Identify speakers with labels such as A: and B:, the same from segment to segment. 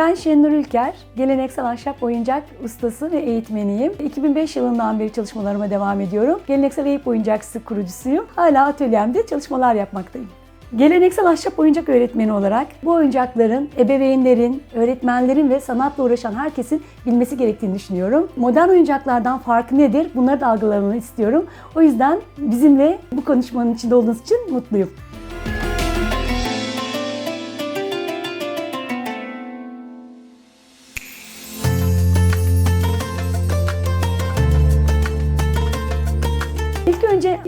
A: Ben Şenur Ülker, geleneksel ahşap oyuncak ustası ve eğitmeniyim. 2005 yılından beri çalışmalarıma devam ediyorum. Geleneksel Eyüp Oyuncakçısı kurucusuyum. Hala atölyemde çalışmalar yapmaktayım. Geleneksel ahşap oyuncak öğretmeni olarak bu oyuncakların ebeveynlerin, öğretmenlerin ve sanatla uğraşan herkesin bilmesi gerektiğini düşünüyorum. Modern oyuncaklardan farkı nedir? Bunları da algılamanı istiyorum. O yüzden bizimle bu konuşmanın içinde olduğunuz için mutluyum.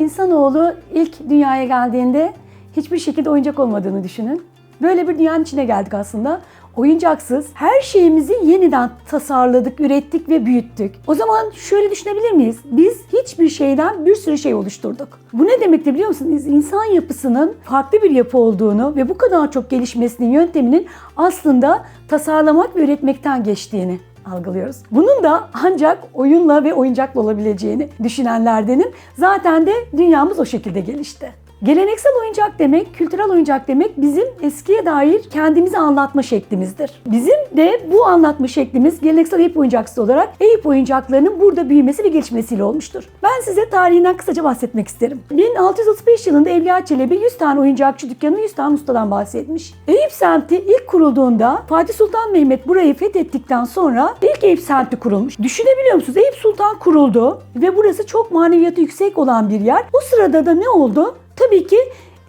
A: İnsanoğlu ilk dünyaya geldiğinde hiçbir şekilde oyuncak olmadığını düşünün. Böyle bir dünyanın içine geldik aslında. Oyuncaksız her şeyimizi yeniden tasarladık, ürettik ve büyüttük. O zaman şöyle düşünebilir miyiz? Biz hiçbir şeyden bir sürü şey oluşturduk. Bu ne demektir biliyor musunuz? İnsan yapısının farklı bir yapı olduğunu ve bu kadar çok gelişmesinin yönteminin aslında tasarlamak ve üretmekten geçtiğini algılıyoruz. Bunun da ancak oyunla ve oyuncakla olabileceğini düşünenlerdenim. Zaten de dünyamız o şekilde gelişti. Geleneksel oyuncak demek, kültürel oyuncak demek bizim eskiye dair kendimizi anlatma şeklimizdir. Bizim de bu anlatma şeklimiz geleneksel Eyüp oyuncakçısı olarak Eyüp oyuncaklarının burada büyümesi ve gelişmesiyle olmuştur. Ben size tarihinden kısaca bahsetmek isterim. 1635 yılında Evliya Çelebi 100 tane oyuncakçı dükkanı 100 tane ustadan bahsetmiş. Eyüp semti ilk kurulduğunda Fatih Sultan Mehmet burayı fethettikten sonra ilk Eyüp semti kurulmuş. Düşünebiliyor musunuz? Eyüp Sultan kuruldu ve burası çok maneviyatı yüksek olan bir yer. O sırada da ne oldu? Tabii ki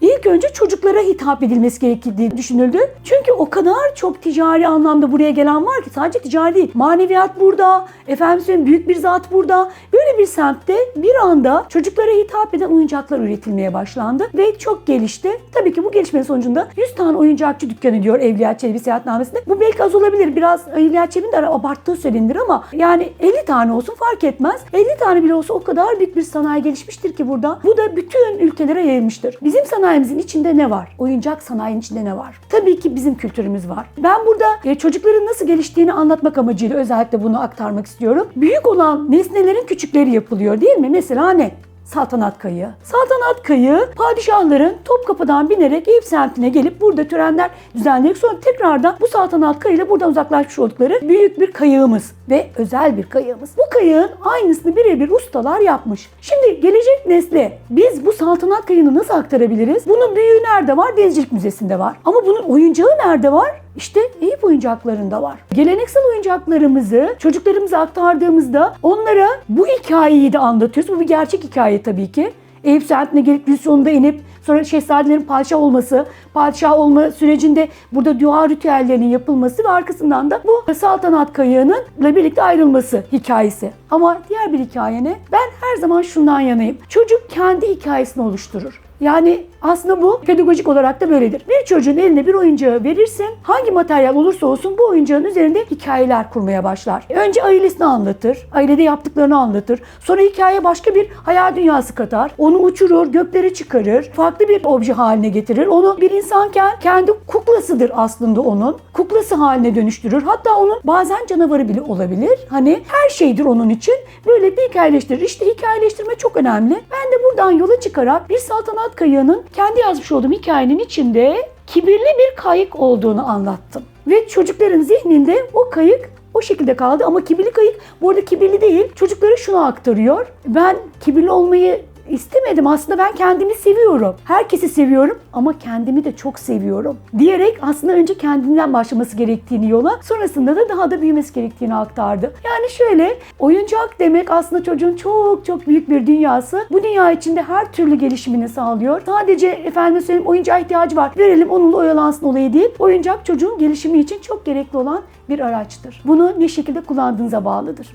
A: ilk önce çocuklara hitap edilmesi gerektiği düşünüldü. Çünkü o kadar çok ticari anlamda buraya gelen var ki sadece ticari değil. Maneviyat burada, efendim büyük bir zat burada. Böyle bir semtte bir anda çocuklara hitap eden oyuncaklar üretilmeye başlandı ve çok gelişti. Tabii ki bu gelişmenin sonucunda 100 tane oyuncakçı dükkanı diyor Evliya Çelebi seyahatnamesinde. Bu belki az olabilir. Biraz Evliya Çelebi'nin de abarttığı söylenir ama yani 50 tane olsun fark etmez. 50 tane bile olsa o kadar büyük bir sanayi gelişmiştir ki burada. Bu da bütün ülkelere yayılmıştır. Bizim sanayimizin içinde ne var? Oyuncak sanayinin içinde ne var? Tabii ki bizim kültürümüz var. Ben burada e, çocukların nasıl geliştiğini anlatmak amacıyla özellikle bunu aktarmak istiyorum. Büyük olan nesnelerin küçükleri yapılıyor değil mi? Mesela ne? Saltanat kayığı. Saltanat kayığı padişahların Topkapı'dan binerek Eyüp semtine gelip burada törenler düzenleyip sonra tekrardan bu saltanat kayığıyla buradan uzaklaşmış oldukları büyük bir kayığımız ve özel bir kayığımız. Bu kayığın aynısını birebir ustalar yapmış. Şimdi gelecek nesle biz bu saltanat kayığını nasıl aktarabiliriz? Bunun büyüğü nerede var? Denizcilik Müzesi'nde var. Ama bunun oyuncağı nerede var? İşte Eyüp oyuncaklarında var. Geleneksel oyuncaklarımızı çocuklarımıza aktardığımızda onlara bu hikayeyi de anlatıyoruz. Bu bir gerçek hikaye tabii ki. Eyüp semtine gelip Lüsyon'da inip sonra şehzadelerin padişah olması, padişah olma sürecinde burada dua ritüellerinin yapılması ve arkasından da bu saltanat kayığının ile birlikte ayrılması hikayesi. Ama diğer bir hikaye ne? Ben her zaman şundan yanayım. Çocuk kendi hikayesini oluşturur. Yani aslında bu pedagojik olarak da böyledir. Bir çocuğun eline bir oyuncağı verirsin, hangi materyal olursa olsun bu oyuncağın üzerinde hikayeler kurmaya başlar. Önce ailesini anlatır, ailede yaptıklarını anlatır. Sonra hikaye başka bir hayal dünyası katar. Onu uçurur, göklere çıkarır, farklı bir obje haline getirir. Onu bir insanken kendi kuklasıdır aslında onun. Kuklası haline dönüştürür. Hatta onun bazen canavarı bile olabilir. Hani her şeydir onun için. Böyle bir hikayeleştirir. İşte hikayeleştirme çok önemli. Ben de buradan yola çıkarak bir saltanat kayığının kendi yazmış olduğum hikayenin içinde kibirli bir kayık olduğunu anlattım. Ve çocukların zihninde o kayık o şekilde kaldı ama kibirli kayık bu arada kibirli değil. Çocuklara şunu aktarıyor. Ben kibirli olmayı istemedim. Aslında ben kendimi seviyorum. Herkesi seviyorum ama kendimi de çok seviyorum. Diyerek aslında önce kendinden başlaması gerektiğini yola, sonrasında da daha da büyümesi gerektiğini aktardı. Yani şöyle, oyuncak demek aslında çocuğun çok çok büyük bir dünyası. Bu dünya içinde her türlü gelişimini sağlıyor. Sadece efendim söyleyeyim oyuncağa ihtiyacı var. Verelim onunla oyalansın olayı değil. Oyuncak çocuğun gelişimi için çok gerekli olan bir araçtır. Bunu ne şekilde kullandığınıza bağlıdır.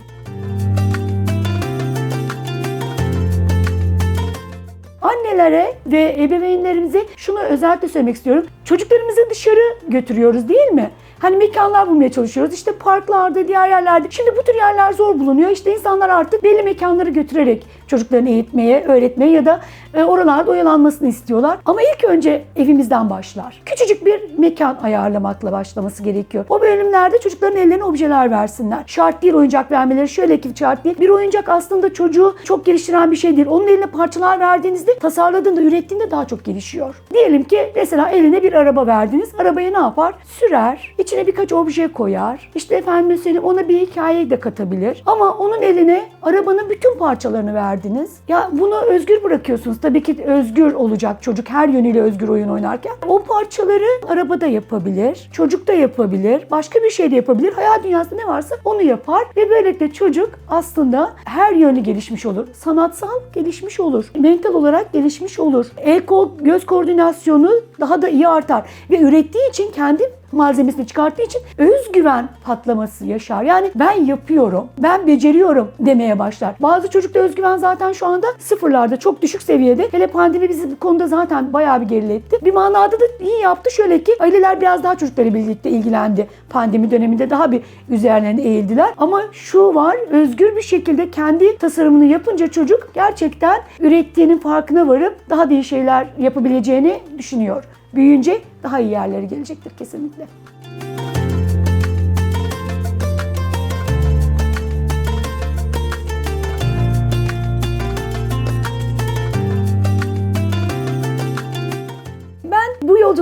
A: Annelere ve ebeveynlerimize şunu özellikle söylemek istiyorum. Çocuklarımızı dışarı götürüyoruz değil mi? Hani mekanlar bulmaya çalışıyoruz. İşte parklarda, diğer yerlerde. Şimdi bu tür yerler zor bulunuyor. İşte insanlar artık belli mekanları götürerek çocuklarını eğitmeye, öğretmeye ya da e, oralarda oyalanmasını istiyorlar. Ama ilk önce evimizden başlar. Küçücük bir mekan ayarlamakla başlaması gerekiyor. O bölümlerde çocukların ellerine objeler versinler. Şart değil oyuncak vermeleri şöyle ki şart değil. Bir oyuncak aslında çocuğu çok geliştiren bir şey değil. Onun eline parçalar verdiğinizde tasarladığında, ürettiğinde daha çok gelişiyor. Diyelim ki mesela eline bir araba verdiniz. Arabayı ne yapar? Sürer. İçine birkaç obje koyar. İşte efendim söyleyeyim ona bir hikaye de katabilir. Ama onun eline arabanın bütün parçalarını verdiniz. Ya bunu özgür bırakıyorsunuz. Tabii ki özgür olacak çocuk her yönüyle özgür oyun oynarken. O parçaları arabada yapabilir. Çocuk da yapabilir. Başka bir şey de yapabilir. Hayal dünyasında ne varsa onu yapar ve böylelikle çocuk aslında her yönlü gelişmiş olur. Sanatsal gelişmiş olur. Mental olarak gelişmiş olur. El kol göz koordinasyonu daha da iyi artar ve ürettiği için kendi malzemesini çıkarttığı için özgüven patlaması yaşar. Yani ben yapıyorum, ben beceriyorum demeye başlar. Bazı çocukta özgüven zaten şu anda sıfırlarda, çok düşük seviyede. Hele pandemi bizi bu konuda zaten bayağı bir geriletti. Bir manada da iyi yaptı. Şöyle ki aileler biraz daha çocuklarla birlikte ilgilendi. Pandemi döneminde daha bir üzerlerine eğildiler. Ama şu var, özgür bir şekilde kendi tasarımını yapınca çocuk gerçekten ürettiğinin farkına varıp daha da iyi şeyler yapabileceğini düşünüyor. Büyüyünce daha iyi yerlere gelecektir kesinlikle.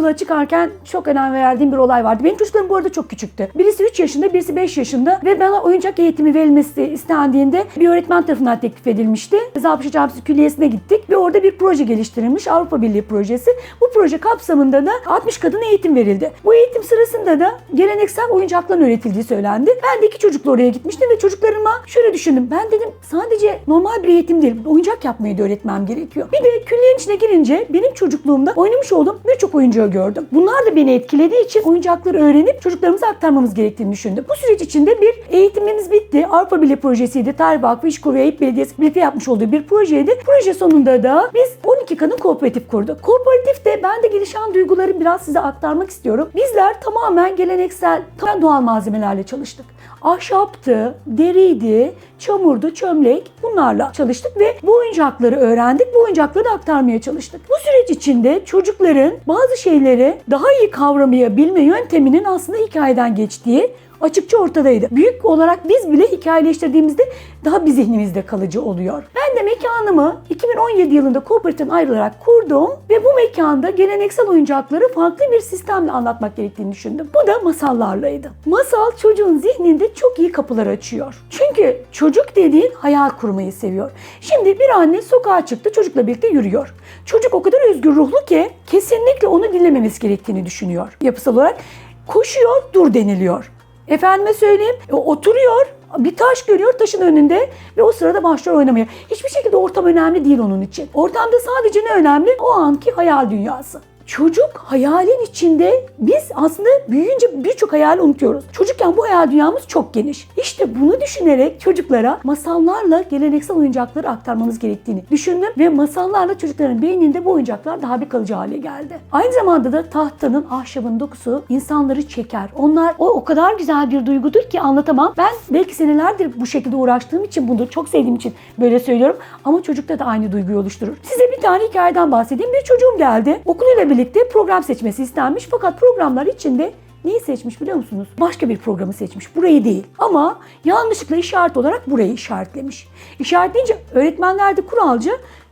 A: Yolculuğa çıkarken çok önem verdiğim bir olay vardı. Benim çocuklarım bu arada çok küçüktü. Birisi 3 yaşında, birisi 5 yaşında ve bana oyuncak eğitimi verilmesi istendiğinde bir öğretmen tarafından teklif edilmişti. Zapşı Camisi Külliyesi'ne gittik ve orada bir proje geliştirilmiş. Avrupa Birliği projesi. Bu proje kapsamında da 60 kadın eğitim verildi. Bu eğitim sırasında da geleneksel oyuncakların öğretildiği söylendi. Ben de iki çocukla oraya gitmiştim ve çocuklarıma şöyle düşündüm. Ben dedim sadece normal bir eğitim değil, oyuncak yapmayı da öğretmem gerekiyor. Bir de külliyenin içine girince benim çocukluğumda oynamış olduğum birçok oyuncağı gördüm. Bunlar da beni etkilediği için oyuncakları öğrenip çocuklarımıza aktarmamız gerektiğini düşündüm. Bu süreç içinde bir eğitimimiz bitti. Avrupa Birliği projesiydi. Tarih Vakfı, İşkur ve Eyüp Belediyesi birlikte yapmış olduğu bir projeydi. Proje sonunda da biz 12 kadın kooperatif kurduk. Kooperatifte ben de gelişen duyguları biraz size aktarmak istiyorum. Bizler tamamen geleneksel, tamamen doğal malzemelerle çalıştık. Ahşaptı, deriydi, çamurdu, çömlek bunlarla çalıştık ve bu oyuncakları öğrendik. Bu oyuncakları da aktarmaya çalıştık. Bu süreç içinde çocukların bazı şeyleri daha iyi kavramayabilme yönteminin aslında hikayeden geçtiği açıkça ortadaydı. Büyük olarak biz bile hikayeleştirdiğimizde daha bir zihnimizde kalıcı oluyor. Ben de mekanımı 2017 yılında kooperatiften ayrılarak kurdum ve bu mekanda geleneksel oyuncakları farklı bir sistemle anlatmak gerektiğini düşündüm. Bu da masallarlaydı. Masal çocuğun zihninde çok iyi kapılar açıyor. Çünkü çocuk dediğin hayal kurmayı seviyor. Şimdi bir anne sokağa çıktı çocukla birlikte yürüyor. Çocuk o kadar özgür ruhlu ki kesinlikle onu dinlememiz gerektiğini düşünüyor. Yapısal olarak koşuyor dur deniliyor. Efendime söyleyeyim e, oturuyor bir taş görüyor taşın önünde ve o sırada başlıyor oynamaya. Hiçbir şekilde ortam önemli değil onun için. Ortamda sadece ne önemli? O anki hayal dünyası. Çocuk hayalin içinde biz aslında büyüyünce birçok hayal unutuyoruz. Çocukken bu hayal dünyamız çok geniş. İşte bunu düşünerek çocuklara masallarla geleneksel oyuncakları aktarmamız gerektiğini düşündüm ve masallarla çocukların beyninde bu oyuncaklar daha bir kalıcı hale geldi. Aynı zamanda da tahtanın, ahşabın dokusu insanları çeker. Onlar o o kadar güzel bir duygudur ki anlatamam. Ben belki senelerdir bu şekilde uğraştığım için bunu çok sevdiğim için böyle söylüyorum ama çocukta da aynı duyguyu oluşturur. Size bir tane hikayeden bahsedeyim. Bir çocuğum geldi. Okuluyla birlikte program seçmesi istenmiş fakat programlar içinde Neyi seçmiş biliyor musunuz? Başka bir programı seçmiş. Burayı değil. Ama yanlışlıkla işaret olarak burayı işaretlemiş. İşaretleyince öğretmenler de kuralcı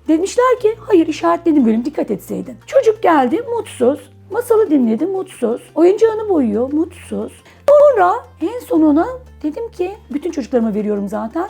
A: demişler ki hayır işaretlediğin bölüm dikkat etseydin. Çocuk geldi mutsuz. Masalı dinledi mutsuz. Oyuncağını boyuyor mutsuz. Sonra en sonuna dedim ki bütün çocuklarıma veriyorum zaten.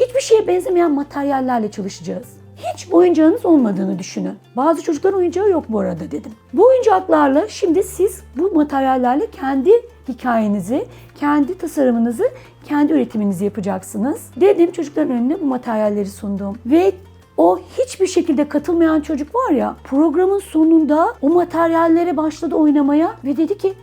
A: Hiçbir şeye benzemeyen materyallerle çalışacağız. Hiç oyuncağınız olmadığını düşünün. Bazı çocukların oyuncağı yok bu arada dedim. Bu oyuncaklarla şimdi siz bu materyallerle kendi hikayenizi, kendi tasarımınızı, kendi üretiminizi yapacaksınız. Dedim çocukların önüne bu materyalleri sundum. Ve o hiçbir şekilde katılmayan çocuk var ya programın sonunda o materyallere başladı oynamaya ve dedi ki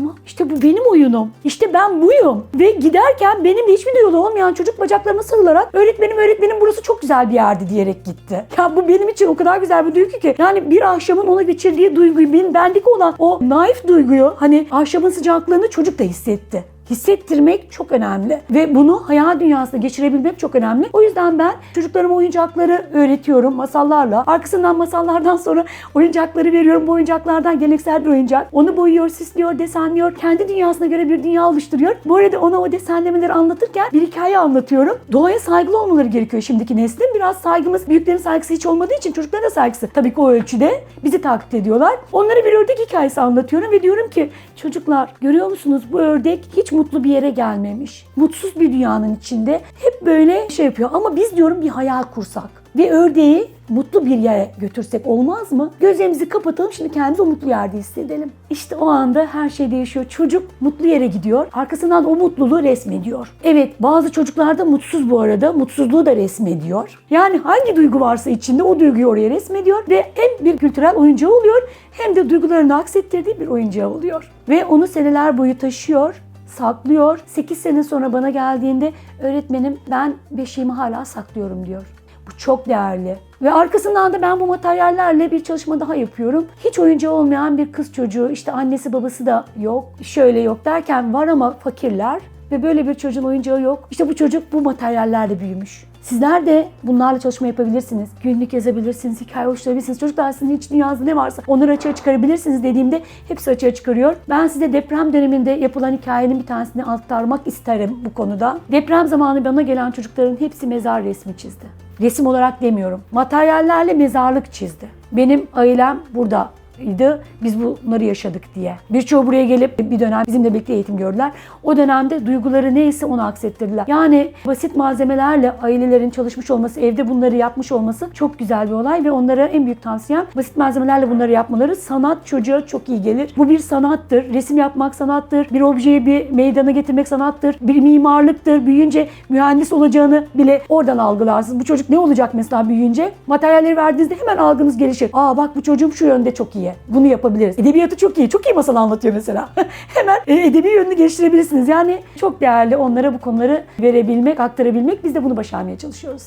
A: "Ah, Tamam işte bu benim oyunum. İşte ben buyum. Ve giderken benimle hiçbir diyaloğu olmayan çocuk bacaklarıma sarılarak öğretmenim öğretmenim burası çok güzel bir yerdi diyerek gitti. Ya bu benim için o kadar güzel bir duygu ki. Yani bir ahşabın ona geçirdiği duyguyu, benim bendeki olan o naif duyguyu hani ahşabın sıcaklığını çocuk da hissetti hissettirmek çok önemli. Ve bunu hayal dünyasına geçirebilmek çok önemli. O yüzden ben çocuklarıma oyuncakları öğretiyorum masallarla. Arkasından masallardan sonra oyuncakları veriyorum. Bu oyuncaklardan geleneksel bir oyuncak. Onu boyuyor, süslüyor, desenliyor. Kendi dünyasına göre bir dünya oluşturuyor. Bu arada ona o desenlemeleri anlatırken bir hikaye anlatıyorum. Doğaya saygılı olmaları gerekiyor şimdiki neslin. Biraz saygımız, büyüklerin saygısı hiç olmadığı için çocukların da saygısı. Tabii ki o ölçüde bizi taklit ediyorlar. Onlara bir ördek hikayesi anlatıyorum ve diyorum ki çocuklar görüyor musunuz bu ördek hiç mutlu bir yere gelmemiş. Mutsuz bir dünyanın içinde hep böyle şey yapıyor. Ama biz diyorum bir hayal kursak ve ördeği mutlu bir yere götürsek olmaz mı? Gözlerimizi kapatalım şimdi kendimizi o mutlu yerde hissedelim. İşte o anda her şey değişiyor. Çocuk mutlu yere gidiyor. Arkasından o mutluluğu resmediyor. Evet bazı çocuklar da mutsuz bu arada. Mutsuzluğu da resmediyor. Yani hangi duygu varsa içinde o duyguyu oraya resmediyor ve hem bir kültürel oyuncağı oluyor hem de duygularını aksettirdiği bir oyuncağı oluyor. Ve onu seneler boyu taşıyor saklıyor. 8 sene sonra bana geldiğinde öğretmenim ben beşiğimi hala saklıyorum diyor. Bu çok değerli. Ve arkasından da ben bu materyallerle bir çalışma daha yapıyorum. Hiç oyuncağı olmayan bir kız çocuğu, işte annesi babası da yok, şöyle yok derken var ama fakirler ve böyle bir çocuğun oyuncağı yok. İşte bu çocuk bu materyallerle büyümüş. Sizler de bunlarla çalışma yapabilirsiniz. Günlük yazabilirsiniz, hikaye oluşturabilirsiniz. Çocuklar sizin iç dünyanızda ne varsa onları açığa çıkarabilirsiniz dediğimde hepsi açığa çıkarıyor. Ben size deprem döneminde yapılan hikayenin bir tanesini aktarmak isterim bu konuda. Deprem zamanı bana gelen çocukların hepsi mezar resmi çizdi. Resim olarak demiyorum. Materyallerle mezarlık çizdi. Benim ailem burada idi. Biz bunları yaşadık diye. Birçoğu buraya gelip bir dönem bizimle birlikte eğitim gördüler. O dönemde duyguları neyse onu aksettirdiler. Yani basit malzemelerle ailelerin çalışmış olması, evde bunları yapmış olması çok güzel bir olay ve onlara en büyük tavsiyem basit malzemelerle bunları yapmaları. Sanat çocuğa çok iyi gelir. Bu bir sanattır. Resim yapmak sanattır. Bir objeyi bir meydana getirmek sanattır. Bir mimarlıktır. Büyüyünce mühendis olacağını bile oradan algılarsınız. Bu çocuk ne olacak mesela büyüyünce? Materyalleri verdiğinizde hemen algınız gelişir. Aa bak bu çocuğum şu yönde çok iyi. Bunu yapabiliriz. Edebiyatı çok iyi. Çok iyi masal anlatıyor mesela. Hemen e, edebi yönünü geliştirebilirsiniz. Yani çok değerli onlara bu konuları verebilmek, aktarabilmek. Biz de bunu başarmaya çalışıyoruz.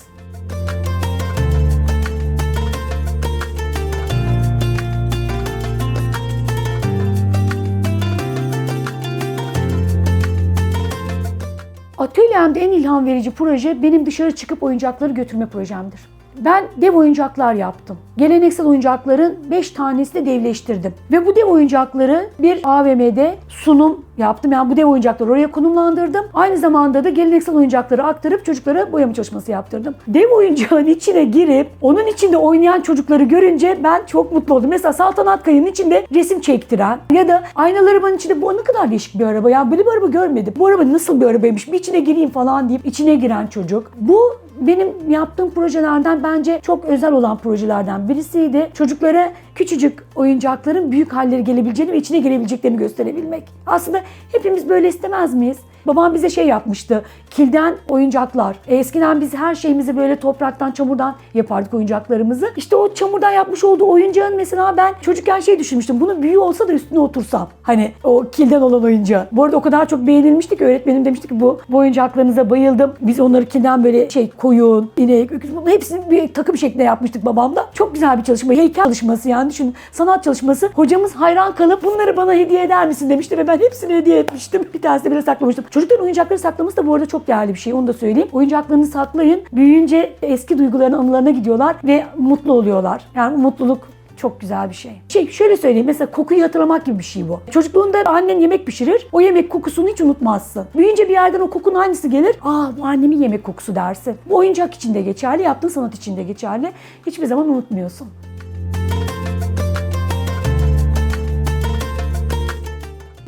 A: Atölyemde en ilham verici proje benim dışarı çıkıp oyuncakları götürme projemdir. Ben dev oyuncaklar yaptım. Geleneksel oyuncakların 5 tanesini devleştirdim. Ve bu dev oyuncakları bir AVM'de sunum yaptım. Yani bu dev oyuncakları oraya konumlandırdım. Aynı zamanda da geleneksel oyuncakları aktarıp çocuklara boyama çalışması yaptırdım. Dev oyuncağın içine girip onun içinde oynayan çocukları görünce ben çok mutlu oldum. Mesela saltanat kayının içinde resim çektiren ya da aynalı arabanın içinde bu ne kadar değişik bir araba ya böyle bir araba görmedim. Bu araba nasıl bir arabaymış bir içine gireyim falan deyip içine giren çocuk. Bu benim yaptığım projelerden bence çok özel olan projelerden birisiydi. Çocuklara küçücük oyuncakların büyük halleri gelebileceğini ve içine girebileceklerini gösterebilmek. Aslında hepimiz böyle istemez miyiz? Babam bize şey yapmıştı. Kilden oyuncaklar. E, eskiden biz her şeyimizi böyle topraktan, çamurdan yapardık oyuncaklarımızı. İşte o çamurdan yapmış olduğu oyuncağın mesela ben çocukken şey düşünmüştüm. Bunun büyüğü olsa da üstüne otursam. Hani o kilden olan oyuncağı. Bu arada o kadar çok beğenilmişti ki öğretmenim demişti ki bu, bu oyuncaklarınıza bayıldım. Biz onları kilden böyle şey koyun, inek, öküz bunun hepsini bir takım şeklinde yapmıştık babamla. Çok güzel bir çalışma. Heykel çalışması yani düşün. Sanat çalışması. Hocamız hayran kalıp bunları bana hediye eder misin demişti ve ben hepsini hediye etmiştim. Bir tanesini bile saklamıştım. Çocukların oyuncakları saklaması da bu arada çok değerli bir şey. Onu da söyleyeyim. Oyuncaklarını saklayın. Büyüyünce eski duyguların anılarına gidiyorlar ve mutlu oluyorlar. Yani mutluluk çok güzel bir şey. Şey şöyle söyleyeyim mesela kokuyu hatırlamak gibi bir şey bu. Çocukluğunda annen yemek pişirir. O yemek kokusunu hiç unutmazsın. Büyüyünce bir yerden o kokunun aynısı gelir. Aa bu annemin yemek kokusu dersin. Bu oyuncak için de geçerli, yaptığın sanat için de geçerli. Hiçbir zaman unutmuyorsun.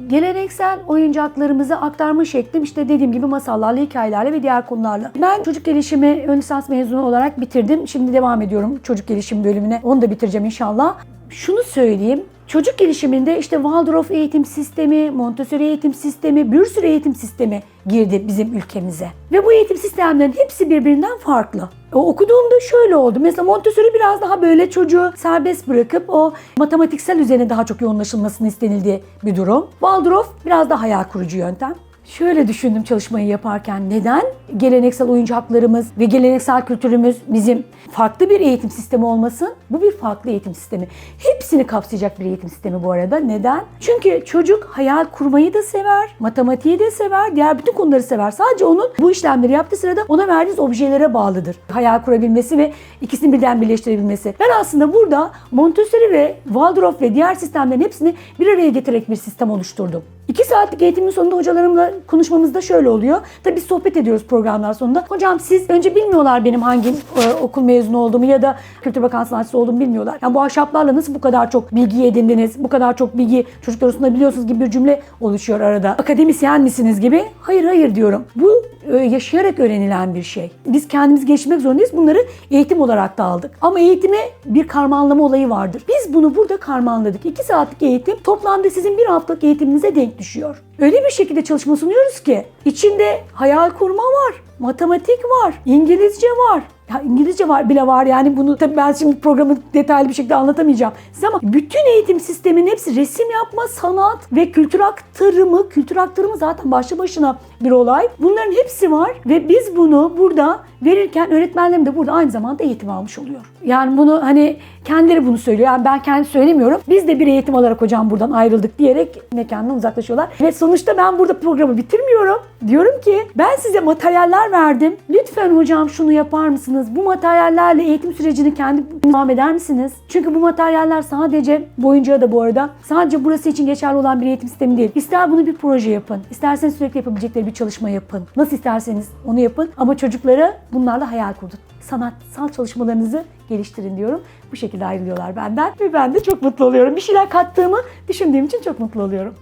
A: Geleneksel oyuncaklarımızı aktarma şeklim işte dediğim gibi masallarla, hikayelerle ve diğer konularla. Ben çocuk gelişimi ön lisans mezunu olarak bitirdim. Şimdi devam ediyorum çocuk gelişim bölümüne. Onu da bitireceğim inşallah. Şunu söyleyeyim. Çocuk gelişiminde işte Waldorf eğitim sistemi, Montessori eğitim sistemi, bir sürü eğitim sistemi girdi bizim ülkemize. Ve bu eğitim sistemlerin hepsi birbirinden farklı. O okuduğumda şöyle oldu. Mesela Montessori biraz daha böyle çocuğu serbest bırakıp o matematiksel üzerine daha çok yoğunlaşılmasını istenildiği bir durum. Waldorf biraz daha hayal kurucu yöntem. Şöyle düşündüm çalışmayı yaparken. Neden geleneksel oyuncu haklarımız ve geleneksel kültürümüz bizim farklı bir eğitim sistemi olmasın? Bu bir farklı eğitim sistemi. Hepsini kapsayacak bir eğitim sistemi bu arada. Neden? Çünkü çocuk hayal kurmayı da sever, matematiği de sever, diğer bütün konuları sever. Sadece onun bu işlemleri yaptığı sırada ona verdiğiniz objelere bağlıdır. Hayal kurabilmesi ve ikisini birden birleştirebilmesi. Ben aslında burada Montessori ve Waldorf ve diğer sistemlerin hepsini bir araya getirerek bir sistem oluşturdum. İki saatlik eğitimin sonunda hocalarımla konuşmamızda şöyle oluyor. Tabii biz sohbet ediyoruz programlar sonunda. Hocam siz önce bilmiyorlar benim hangi e, okul mezunu olduğumu ya da Kültür Bakanlığı sanatçısı olduğumu bilmiyorlar. Yani bu ahşaplarla nasıl bu kadar çok bilgi edindiniz, bu kadar çok bilgi çocuklara sunabiliyorsunuz gibi bir cümle oluşuyor arada. Akademisyen misiniz gibi? Hayır hayır diyorum. Bu e, yaşayarak öğrenilen bir şey. Biz kendimiz geçmek zorundayız. Bunları eğitim olarak da aldık. Ama eğitime bir karmanlama olayı vardır. Biz bunu burada karmanladık. İki saatlik eğitim toplamda sizin bir haftalık eğitiminize denk düşüyor. Öyle bir şekilde çalışma sunuyoruz ki içinde hayal kurma var, matematik var, İngilizce var. Ya İngilizce var bile var yani bunu tabii ben şimdi programı detaylı bir şekilde anlatamayacağım size ama bütün eğitim sisteminin hepsi resim yapma, sanat ve kültür aktarımı, kültür aktarımı zaten başlı başına bir olay. Bunların hepsi var ve biz bunu burada verirken öğretmenlerim de burada aynı zamanda eğitim almış oluyor. Yani bunu hani kendileri bunu söylüyor. Yani ben kendi söylemiyorum. Biz de bir eğitim alarak hocam buradan ayrıldık diyerek mekandan uzaklaşıyorlar. Ve sonuçta ben burada programı bitirmiyorum. Diyorum ki ben size materyaller verdim. Lütfen hocam şunu yapar mısınız? Bu materyallerle eğitim sürecini kendi devam eder misiniz? Çünkü bu materyaller sadece boyunca da bu arada sadece burası için geçerli olan bir eğitim sistemi değil. İster bunu bir proje yapın. isterseniz sürekli yapabilecekleri bir çalışma yapın. Nasıl isterseniz onu yapın. Ama çocuklara bunlarla hayal kurdun. Sanatsal çalışmalarınızı geliştirin diyorum. Bu şekilde ayrılıyorlar benden ve ben de çok mutlu oluyorum. Bir şeyler kattığımı düşündüğüm için çok mutlu oluyorum.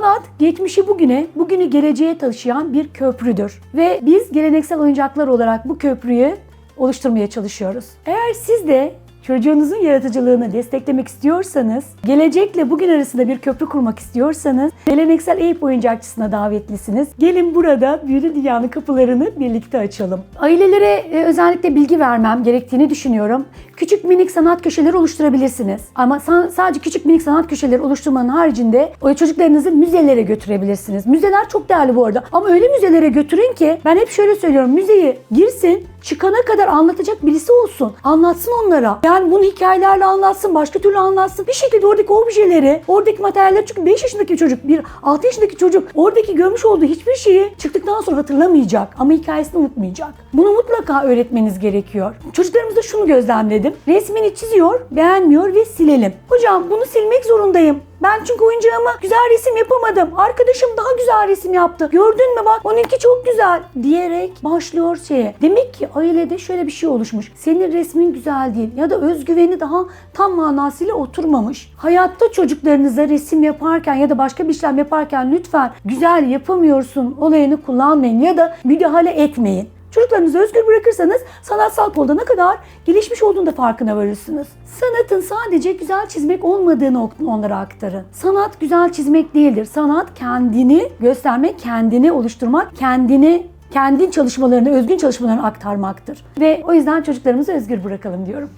A: Sanat geçmişi bugüne, bugünü geleceğe taşıyan bir köprüdür. Ve biz geleneksel oyuncaklar olarak bu köprüyü oluşturmaya çalışıyoruz. Eğer siz de çocuğunuzun yaratıcılığını desteklemek istiyorsanız, gelecekle bugün arasında bir köprü kurmak istiyorsanız, geleneksel Eyüp oyuncakçısına davetlisiniz. Gelin burada büyülü dünyanın kapılarını birlikte açalım. Ailelere e, özellikle bilgi vermem gerektiğini düşünüyorum. Küçük minik sanat köşeleri oluşturabilirsiniz. Ama sa- sadece küçük minik sanat köşeleri oluşturmanın haricinde çocuklarınızı müzelere götürebilirsiniz. Müzeler çok değerli bu arada. Ama öyle müzelere götürün ki ben hep şöyle söylüyorum. Müzeye girsin, çıkana kadar anlatacak birisi olsun. Anlatsın onlara. Yani bunu hikayelerle anlatsın, başka türlü anlatsın. Bir şekilde oradaki objeleri, oradaki materyaller çünkü 5 yaşındaki çocuk, bir 6 yaşındaki çocuk oradaki görmüş olduğu hiçbir şeyi çıktıktan sonra hatırlamayacak ama hikayesini unutmayacak. Bunu mutlaka öğretmeniz gerekiyor. Çocuklarımızda şunu gözlemledim. Resmini çiziyor, beğenmiyor ve silelim. Hocam bunu silmek zorundayım. Ben çünkü oyuncağıma güzel resim yapamadım. Arkadaşım daha güzel resim yaptı. Gördün mü bak onunki çok güzel diyerek başlıyor şeye. Demek ki ailede şöyle bir şey oluşmuş. Senin resmin güzel değil ya da özgüveni daha tam manasıyla oturmamış. Hayatta çocuklarınıza resim yaparken ya da başka bir işlem yaparken lütfen güzel yapamıyorsun olayını kullanmayın ya da müdahale etmeyin. Çocuklarınızı özgür bırakırsanız sanatsal kolda ne kadar gelişmiş olduğunu da farkına varırsınız. Sanatın sadece güzel çizmek olmadığını onlara aktarın. Sanat güzel çizmek değildir. Sanat kendini göstermek, kendini oluşturmak, kendini kendi çalışmalarını, özgün çalışmalarını aktarmaktır. Ve o yüzden çocuklarımızı özgür bırakalım diyorum.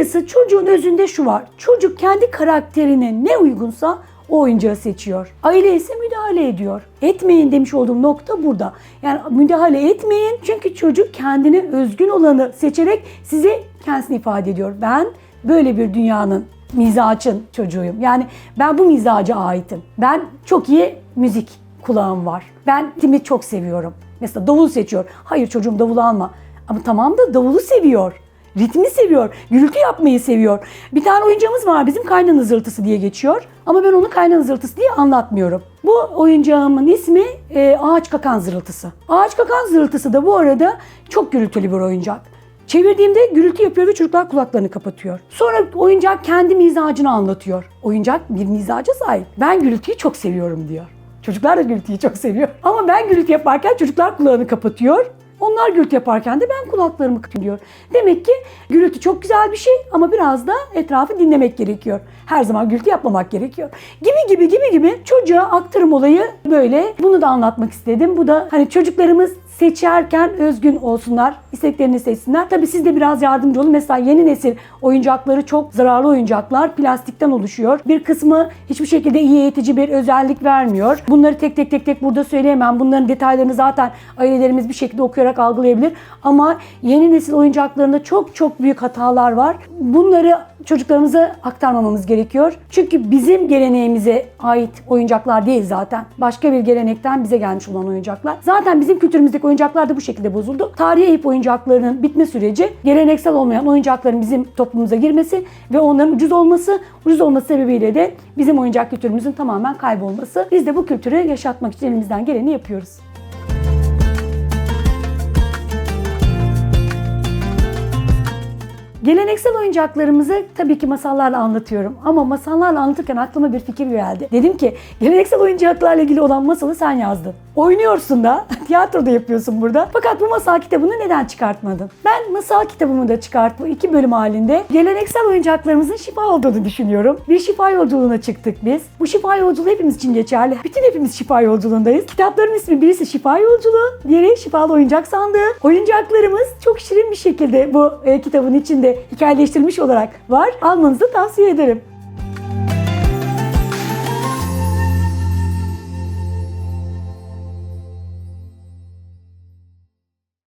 A: Kısacası çocuğun özünde şu var. Çocuk kendi karakterine ne uygunsa o oyuncağı seçiyor. Aile ise müdahale ediyor. Etmeyin demiş olduğum nokta burada. Yani müdahale etmeyin çünkü çocuk kendine özgün olanı seçerek size kendisini ifade ediyor. Ben böyle bir dünyanın mizacın çocuğuyum. Yani ben bu mizaca aitim. Ben çok iyi müzik kulağım var. Ben ritmi çok seviyorum. Mesela davul seçiyor. Hayır çocuğum davul alma. Ama tamam da davulu seviyor. Ritmi seviyor. Gürültü yapmayı seviyor. Bir tane oyuncağımız var bizim kaynan hızırtısı diye geçiyor. Ama ben onu kaynan hızırtısı diye anlatmıyorum. Bu oyuncağımın ismi e, ağaç kakan zırıltısı. Ağaç kakan zırıltısı da bu arada çok gürültülü bir oyuncak. Çevirdiğimde gürültü yapıyor ve çocuklar kulaklarını kapatıyor. Sonra oyuncak kendi mizacını anlatıyor. Oyuncak bir mizaca sahip. Ben gürültüyü çok seviyorum diyor. Çocuklar da gürültüyü çok seviyor. Ama ben gürültü yaparken çocuklar kulağını kapatıyor Onlar gürültü yaparken de ben kulaklarımı diyor. Demek ki gürültü çok güzel bir şey ama biraz da etrafı dinlemek gerekiyor. Her zaman gürültü yapmamak gerekiyor. Gibi gibi gibi gibi çocuğa aktarım olayı böyle. Bunu da anlatmak istedim. Bu da hani çocuklarımız seçerken özgün olsunlar, isteklerini seçsinler. Tabii siz de biraz yardımcı olun. Mesela yeni nesil oyuncakları çok zararlı oyuncaklar. Plastikten oluşuyor. Bir kısmı hiçbir şekilde iyi eğitici bir özellik vermiyor. Bunları tek tek tek tek burada söyleyemem. Bunların detaylarını zaten ailelerimiz bir şekilde okuyarak algılayabilir. Ama yeni nesil oyuncaklarında çok çok büyük hatalar var. Bunları çocuklarımıza aktarmamamız gerekiyor. Çünkü bizim geleneğimize ait oyuncaklar değil zaten. Başka bir gelenekten bize gelmiş olan oyuncaklar. Zaten bizim kültürümüzdeki oyuncaklar da bu şekilde bozuldu. Tarihe ip oyuncaklarının bitme süreci geleneksel olmayan oyuncakların bizim toplumumuza girmesi ve onların ucuz olması, ucuz olması sebebiyle de bizim oyuncak kültürümüzün tamamen kaybolması. Biz de bu kültürü yaşatmak için elimizden geleni yapıyoruz. Geleneksel oyuncaklarımızı tabii ki masallarla anlatıyorum. Ama masallarla anlatırken aklıma bir fikir geldi. Dedim ki geleneksel oyuncaklarla ilgili olan masalı sen yazdın. Oynuyorsun da, tiyatroda yapıyorsun burada. Fakat bu masal kitabını neden çıkartmadın? Ben masal kitabımı da çıkarttım. iki bölüm halinde. Geleneksel oyuncaklarımızın şifa olduğunu düşünüyorum. Bir şifa yolculuğuna çıktık biz. Bu şifa yolculuğu hepimiz için geçerli. Bütün hepimiz şifa yolculuğundayız. Kitapların ismi birisi şifa yolculuğu, diğeri şifalı oyuncak sandığı. Oyuncaklarımız çok şirin bir şekilde bu e, kitabın içinde hikayeleştirilmiş olarak var. Almanızı tavsiye ederim.